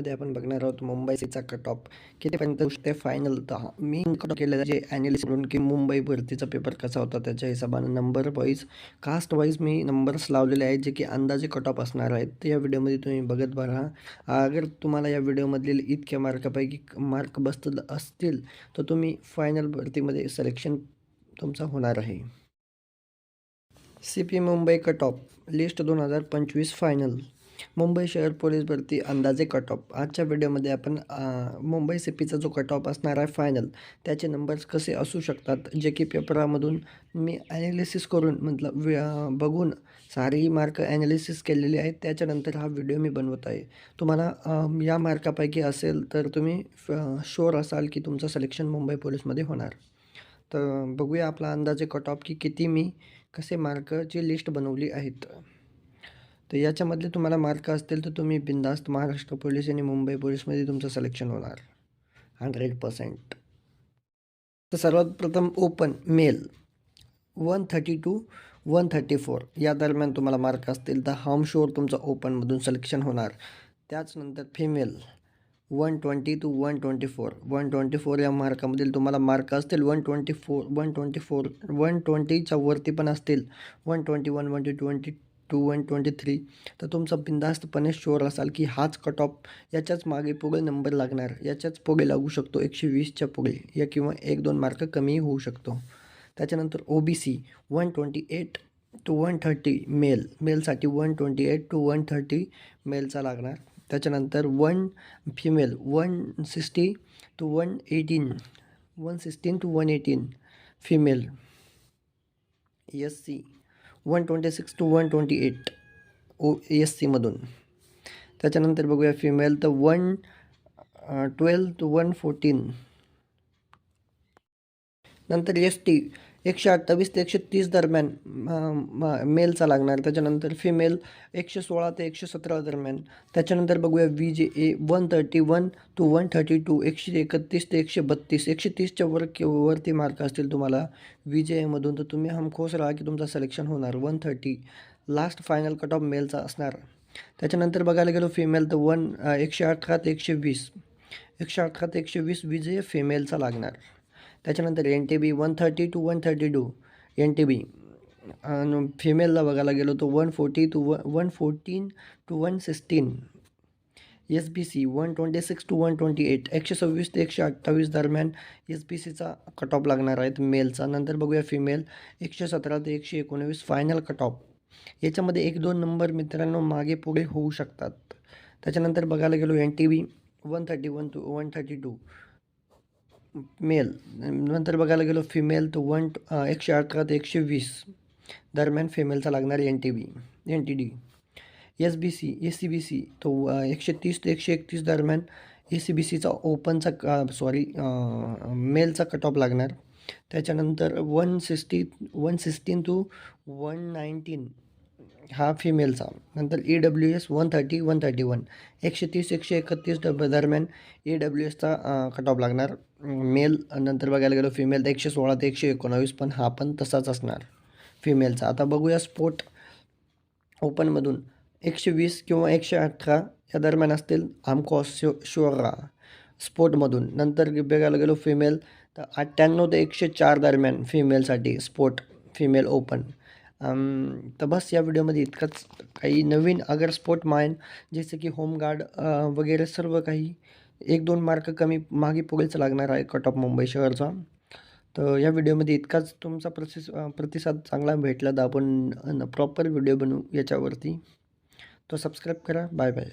व्हिडिओमध्ये आपण बघणार आहोत मुंबईचा कट ऑफ कितीपर्यंत ते फायनल तर मी कट केलेलं जे ॲनालिसिस म्हणून की मुंबई भरतीचा पेपर कसा होता त्याच्या हिशोबानं नंबर वाईज कास्ट वाईज मी नंबर्स लावलेले आहेत जे की अंदाजे कट ऑफ असणार आहेत. तर या व्हिडिओमध्ये तुम्ही बघत बघा अगर तुम्हाला या व्हिडिओमधील इतक्या मार्कापैकी मार्क बसत असतील तर तुम्ही फायनल भरतीमध्ये सिलेक्शन तुमचा होणार आहे. C P Mumbai cut off list दोन हजार पंचवीस फायनल मुंबई शहर पोलीस भरती अंदाजे कट ऑफ आजच्या व्हिडिओमध्ये आपण मुंबई सी पीचा जो कट ऑफ असणार आहे फायनल त्याचे नंबर्स कसे असू शकतात जे की पेपरामधून मी ॲनालिसिस करून म्हटलं बघून सारी मार्क ॲनालिसिस केलेले आहेत त्याच्यानंतर हा व्हिडिओ मी बनवत आहे. तुम्हाला या मार्कापैकी असेल तर तुम्ही शोर असाल की तुमचं सिलेक्शन मुंबई पोलीसमध्ये होणार. तर बघूया आपला अंदाजे कट ऑफ की किती मी कसे मार्कची लिस्ट बनवली आहेत. तर याच्यामधले तुम्हाला मार्क असतील तर तुम्ही बिंदास्त महाराष्ट्र पोलीस आणि मुंबई पोलीसमध्ये तुमचं सिलेक्शन होणार. हंड्रेड पर्सेंट तर सर्वात प्रथम open male one thirty two one thirty four या दरम्यान तुम्हाला मार्क असतील तर हाम शुअर तुमचं ओपनमधून सिलेक्शन होणार. त्याचनंतर female one twenty two one twenty four one twenty four या मार्कामधील तुम्हाला मार्क असतील. One twenty four one twenty four one ट्वेंटीच्या वरती पण असतील. One twenty one one twenty two one twenty three. तर तुमचं बिंदास्तपणे शुअर असाल की हाच कट ऑफ़ याच्याच नंबर लागणार. याच्याच पुढे लागू शकतो एकशे वीसच्या पुढे या किंवा एक दोन मार्क कमी होऊ शकतो. O B C one twenty eight two one thirty male male मेलसाठी one twenty eight two one thirty मेलचा लागणार. त्याच्यानंतर one female one sixty two one eighteen one sixteen two one eighteen female S C one twenty six two one twenty eight O S सीमधून त्याच्यानंतर बघूया female तर one twelve two one fourteen नंतर S T एकशे अठ्ठावीस ते एकशे तीस दरम्यान म- मेलचा लागणार. त्याच्यानंतर फिमेल एकशे सोळा ते एकशे सतरा दरम्यान. त्याच्यानंतर बघूया V J A one thirty one two one thirty two एकशे एकतीस ते एकशे बत्तीस. एकशे तीसच्या वर वरती मार्क असतील तुम्हाला वी जे एमधून तर तुम्ही हमखोस राहा की तुमचं सिलेक्शन होणार one thirty last final cut off मेलचा असणार. त्याच्यानंतर बघायला गेलो फिमेल तर वन एकशे अठरा ते एकशे वीस. एकशे अठरा ते एकशे वीस वी जे फिमेलचा लागणार. त्याच्यानंतर N T B one thirty two one thirty two N T B फिमेलला बघायला गेलो तर वन फोर्टी टू व one fourteen two one sixteen S B C one twenty six two one twenty eight एकशे सव्वीस ते एकशे अठ्ठावीस दरम्यान एस बी सीचा कट ऑफ लागणार आहेत मेलचा नंतर बघूया फिमेल एकशे सतरा ते एकशे एकोणवीस फायनल कट ऑफ याच्यामध्ये एक दोन नंबर मित्रांनो मागे पुढे होऊ शकतात. त्याच्यानंतर बघायला गेलो N T B one thirty one two one thirty two male. नंतर बघायला गेलो फिमेल तर वन एकशे अठरा ते एकशे वीस. दरम्यान फिमेलचा लागणार N T B N T D S B C S C B C तो एकशे तीस ते एकशे एकतीस दरम्यान ए सी बी सीचा ओपनचा सॉरी मेलचा कट ऑफ लागणार. त्याच्यानंतर one sixty one sixteen two one nineteen हा फिमेलचा नंतर E W S one thirty one thirty one एकशे तीस एकशे एकतीस डब दरम्यान ई डब्ल्यू एसचा कट ऑफ लागणार. मेल नंतर बघायला गेलो फिमेल तर एकशे सोळा ते एकशे एकोणावीस पण हा पण तसाच असणार फिमेलचा आता बघूया स्पोर्ट ओपनमधून एकशे वीस किंवा एकशे अठरा या दरम्यान असतील आमको शो शुअर स्पोर्टमधून नंतर बघायला गेलो फिमेल तर अठ्ठ्याण्णव ते एकशे चार दरम्यान फिमेलसाठी स्पोर्ट फिमेल ओपन तर बस या व्हिडिओमध्ये इतकंच. काही नवीन अगर स्पोर्ट माइन जसे की होमगार्ड वगैरे सर्व काही एक दोन मार्क कमी मागे पुढेच लागणार आहे कट ऑफ मुंबई शहरचा. तर या व्हिडिओमध्ये इतकाच तुमचा प्रतिस प्रतिसाद चांगला भेटला तर आपण प्रॉपर व्हिडिओ बनवू याच्यावरती. तो सबस्क्राईब करा. Bye bye